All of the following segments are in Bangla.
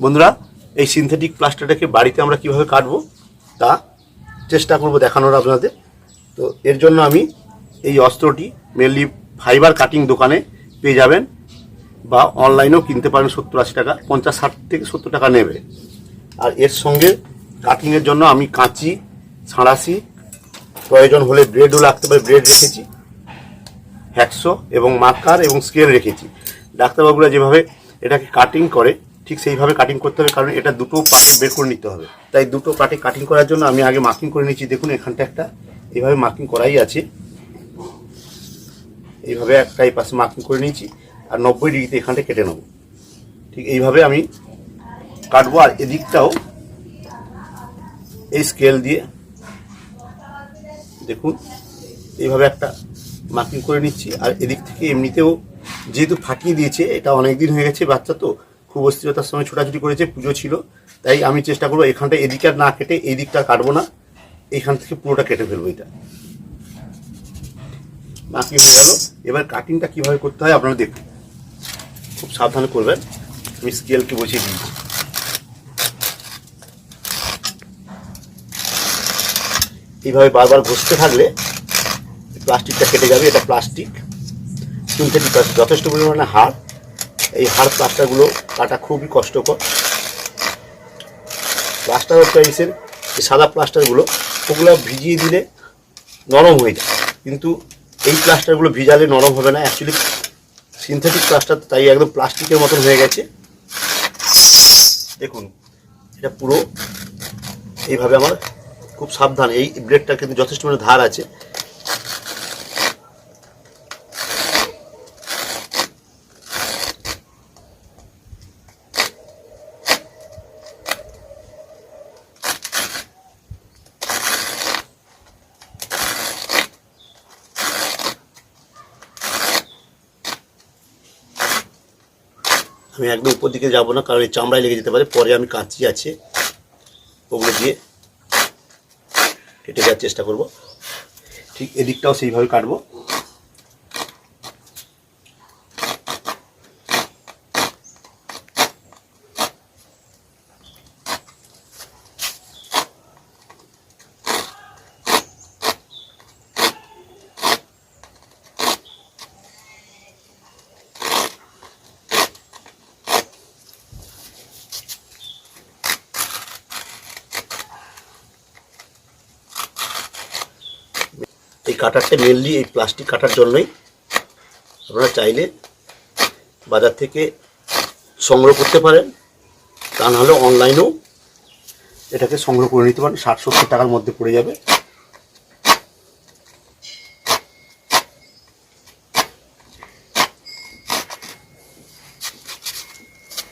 বন্ধুরা, এই সিনথেটিক প্লাস্টারটাকে বাড়িতে আমরা কীভাবে কাটবো তা চেষ্টা করব দেখানোর আপনাদের। তো এর জন্য আমি এই অস্ত্রটি মেনলি ফাইবার কাটিং দোকানে পেয়ে যাবেন বা অনলাইনেও কিনতে পারেন সত্তর আশি টাকা, পঞ্চাশ ষাট থেকে সত্তর টাকা নেবে। আর এর সঙ্গে কাটিংয়ের জন্য আমি কাঁচি ছাঁড়াশি প্রয়োজন হলে ব্রেডও লাগতে পারে ব্রেড রেখেছি হ্যাকশো এবং মার্কার এবং স্কেল রেখেছি। ডাক্তারবাবুরা যেভাবে এটাকে কাটিং করে ঠিক সেইভাবে কাটিং করতে হবে, কারণ এটা দুটো পার্টে বের করে নিতে হবে। তাই দুটো পার্টে কাটিং করার জন্য আমি আগে মার্কিং করে নিচ্ছি দেখুন এখানটা একটা এইভাবে মার্কিং করাই আছে। এইভাবে একটা এই পাশে মার্কিং করে নিয়েছি, আর নব্বই ডিগ্রিতে এখানটা কেটে নেব। ঠিক এইভাবে আমি কাটবো, আর এদিকটাও এই স্কেল দিয়ে। দেখুন, এইভাবে একটা মার্কিং করে নিচ্ছি, আর এদিক থেকে এমনিতেও যেহেতু ফাটিয়ে দিয়েছে, এটা অনেক দিন হয়ে গেছে বাচ্চা তো খুব অস্থিরতার সময় ছোটাছুটি করেছে, পুজো ছিল। তাই আমি চেষ্টা করব এখানটা এদিকে আর না কেটে এই দিকটা কাটবো না। এইখান থেকে পুরোটা কেটে ফেলব এটা। মার্কিং হয়ে গেল। এবার কাটিংটা কীভাবে করতে হয় আপনারা দেখুন। খুব সাবধানে করবেন। আমি স্কেলকে বসিয়ে দিয়েছি এইভাবে বারবার ঘষতে থাকলে প্লাস্টিকটা কেটে যাবে। এটা প্লাস্টিক সিনথেটিক যথেষ্ট পরিমাণে হাড় এই হাড় প্লাস্টারগুলো কাটা খুবই কষ্টকর। প্লাস্টার অফ প্যারিসের যে সাদা প্লাস্টারগুলো, ওগুলো ভিজিয়ে দিলে নরম হয়ে যায়। কিন্তু এই প্লাস্টারগুলো ভিজালে নরম হবে না। অ্যাকচুয়ালি সিনথেটিক প্লাস্টার তাই একদম প্লাস্টিকের মতন হয়ে গেছে। দেখুন, এটা পুরো এইভাবে আমার খুব সাবধান। এই ব্লেডটা কিন্তু যথেষ্ট মানে ধার আছে। আমি একদম উপর দিকে যাব না, কারণ এই চামড়ায় লেগে যেতে পারে। পরে আমি কাঁচি আছে, ওগুলো দিয়ে কেটে দেওয়ার চেষ্টা করব। ঠিক এদিকটাও সেইভাবে কাটবো। এই কাটারটা মেনলি এই প্লাস্টিক কাটার জন্যই আপনারা চাইলে বাজার থেকে সংগ্রহ করতে পারেন। তা নাহলে অনলাইনেও এটাকে সংগ্রহ করে নিতে পারেন। ষাট, সত্তর টাকার মধ্যে পড়ে যাবে।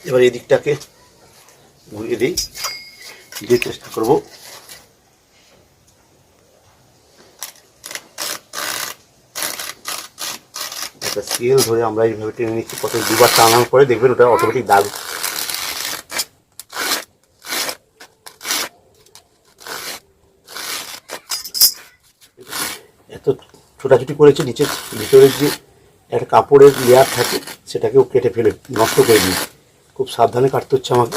এবার এই দিকটাকে ঘুরিয়ে দিই। দিয়ে চেষ্টা করব একটা স্কেল ধরে আমরা এইভাবে টেনে নিচ্ছি কত দুবার টানানোর পরে দেখবেন ওটা অটোমেটিক দাগ। এত ছোটাছুটি করেছে, নিচের ভিতরে যে একটা কাপড়ের লেয়ার থাকে, সেটাকেও কেটে ফেলে, নষ্ট করে দিই খুব সাবধানে কাটতে হচ্ছে আমাকে।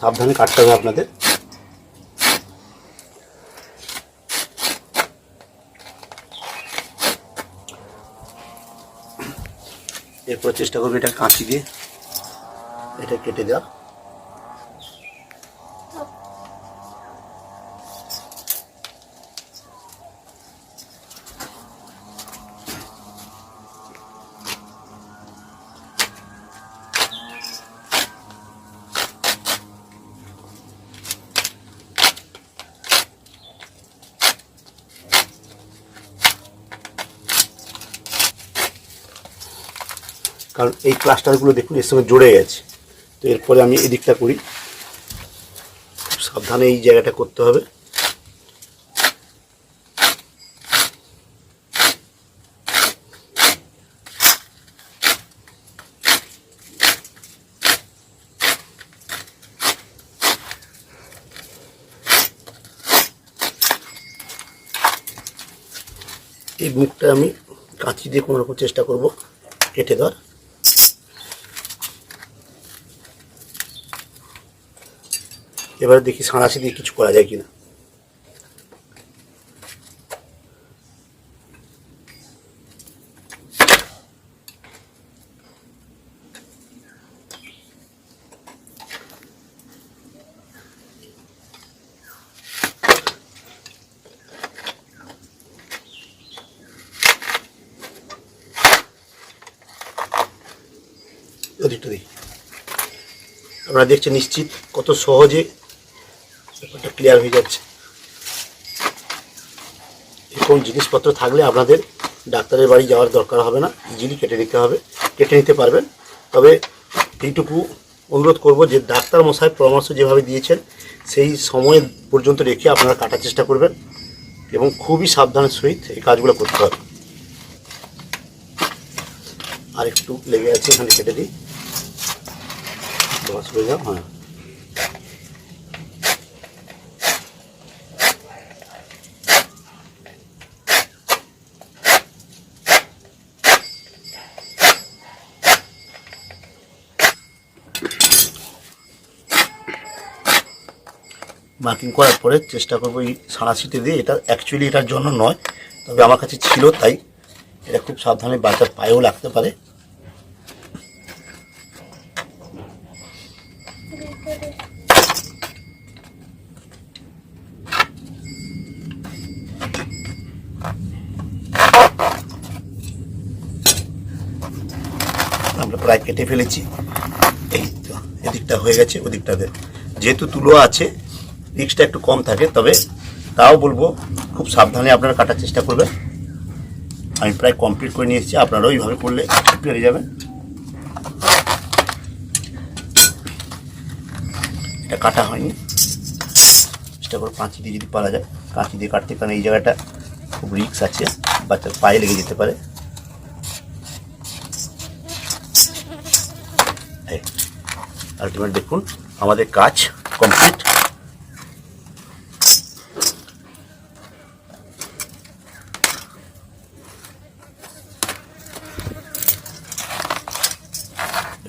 সাবধানে কাটতে হবে আপনাদের। এরপর চেষ্টা করব এটা কাঁচি দিয়ে এটা কেটে দেওয়া কারণ এই ক্লাস্টারগুলো দেখুন, এর সঙ্গে জুড়ে গেছে। তো এরপরে আমি এদিকটা করি। সাবধানে এই জায়গাটা করতে হবে। এই মুখটা আমি কাঁচি দিয়ে কোনো রকম চেষ্টা করব, কেটে দেওয়ার। এবারে দেখি সাঁড়াশি দিয়ে কিছু করা যায় কিনা। ওদিকটা দেখি। আপনারা দেখছেন নিশ্চিত কত সহজে ক্লিয়ার হয়ে যাচ্ছে। এরকম জিনিসপত্র থাকলে আপনাদের ডাক্তারের বাড়ি যাওয়ার দরকার হবে না ইজিলি কেটে নিতে হবে, কেটে নিতে পারবেন। তবে এইটুকু অনুরোধ করব যে ডাক্তার মশাই পরামর্শ যেভাবে দিয়েছেন, সেই সময় পর্যন্ত রেখে আপনারা কাটার চেষ্টা করবেন এবং খুবই সাবধানের সহিত এই কাজগুলো করতে হবে। আর একটু লেগে আছে, এখানে কেটে দিই। হ্যাঁ। মার্কিং করার পরে চেষ্টা করব এই সাঁড়াশিতে দিয়ে। এটা অ্যাকচুয়ালি এটার জন্য নয়, তবে আমার কাছে ছিল তাই এটা খুব সাবধানে বাচ্চার পায়েও লাগতে পারে। আমরা প্রায় কেটে ফেলেছি। এই তো, এদিকটা হয়ে গেছে, ওদিকটাতে। যেহেতু তুলো আছে রিক্সটা একটু কম থাকে, তবে তাও বলব খুব সাবধানে আপনারা কাটার চেষ্টা করবেন। আমি প্রায় কমপ্লিট করে নিয়ে এসেছি, আপনারাও এইভাবে করলে পেরে যাবেন। এটা কাটা হয়নি। চেষ্টা করে কাঁচি দিয়ে যদি পারা যায়। কাঁচি দিয়ে কাটতে, কারণ এই জায়গাটা খুব রিক্স আছে, বাচ্চার পায়ে লেগে যেতে পারে। আলটিমেট দেখুন, আমাদের কাজ কমপ্লিট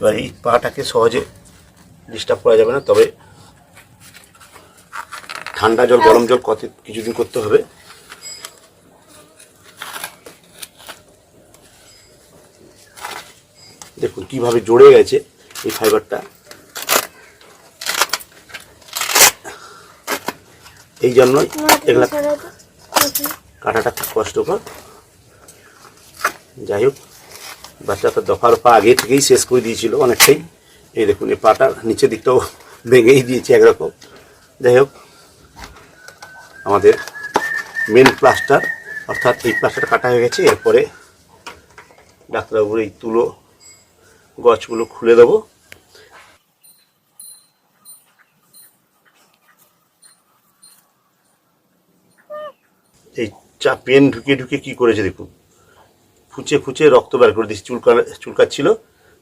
এবার এই পাটাকে সহজে ডিস্টার্ব করা যাবে না তবে ঠান্ডা জল গরম জল কত কিছুদিন করতে হবে। দেখুন কীভাবে জড়ে গেছে এই ফাইবারটা এই জন্যই এগুলা কাটাটা খুব কষ্টকর যাই হোক বাচ্চাটা দফা রফা আগে থেকেই শেষ করে দিয়েছিল অনেকটাই। এই দেখুন, এই পাটা নিচের দিকটাও ভেঙেই দিয়েছে একরকম। যাই হোক, আমাদের মেন প্লাস্টার অর্থাৎ এই প্লাস্টার কাটা হয়ে গেছে, এরপরে ডাক্তারবাবুর এই তুলো গছগুলো খুলে দেবো। এই চা পেন ঢুকিয়ে ঢুকিয়ে কি করেছে দেখুন। ফুচে ফুচে রক্ত বের করে দিচ্ছি চুলকা, চুলকাচ্ছিল।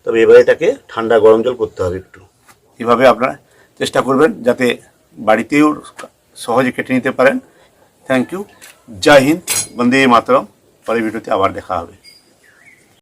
তবে এবারে এটাকে ঠান্ডা গরম জল করতে হবে একটু। এভাবে আপনারা চেষ্টা করবেন যাতে বাড়িতেও সহজে কেটে নিতে পারেন। Thank you Jai Hind, Vande Mataram. পরে ভিডিওতে আবার দেখা হবে।